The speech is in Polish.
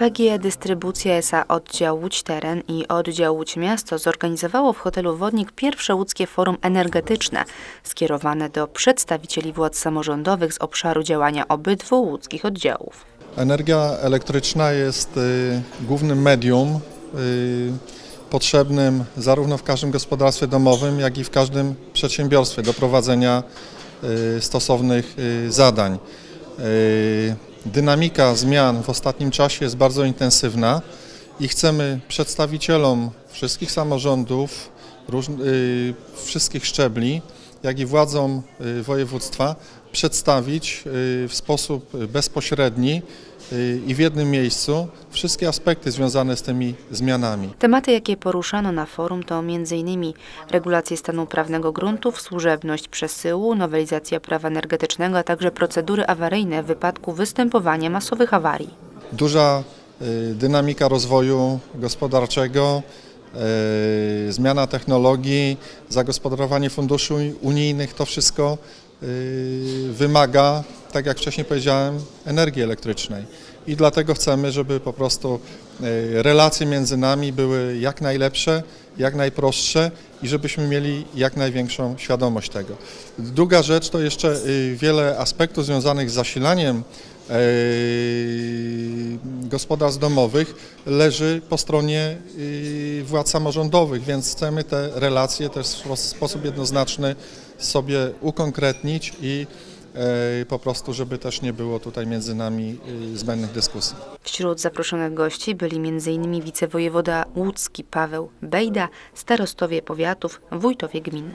PGE Dystrybucja S.A. Oddział Łódź Teren i Oddział Łódź Miasto zorganizowało w hotelu Wodnik pierwsze łódzkie forum energetyczne skierowane do przedstawicieli władz samorządowych z obszaru działania obydwu łódzkich oddziałów. Energia elektryczna jest y, głównym medium y, potrzebnym zarówno w każdym gospodarstwie domowym, jak i w każdym przedsiębiorstwie do prowadzenia y, stosownych y, zadań. Y, Dynamika zmian w ostatnim czasie jest bardzo intensywna i chcemy przedstawicielom wszystkich samorządów, y, wszystkich szczebli, jak i władzom y, województwa przedstawić y, w sposób bezpośredni y, i w jednym miejscu wszystkie aspekty związane z tymi zmianami. Tematy, jakie poruszano na forum to m.in. regulacje stanu prawnego gruntów, służebność przesyłu, nowelizacja prawa energetycznego, a także procedury awaryjne w wypadku występowania masowych awarii. Duża dynamika rozwoju gospodarczego, zmiana technologii, zagospodarowanie funduszy unijnych, to wszystko y, wymaga, tak jak wcześniej powiedziałem, energii elektrycznej. I dlatego chcemy, żeby po prostu y, relacje między nami były jak najlepsze, jak najprostsze i żebyśmy mieli jak największą świadomość tego. Druga rzecz to jeszcze wiele aspektów związanych z zasilaniem gospodarstw domowych leży po stronie y, władz samorządowych, więc chcemy te relacje też w sposób jednoznaczny sobie ukonkretnić i e, po prostu, żeby też nie było tutaj między nami y, zbędnych dyskusji. Wśród zaproszonych gości byli m.in. wicewojewoda łódzki Paweł Bejda, starostowie powiatów, wójtowie gmin.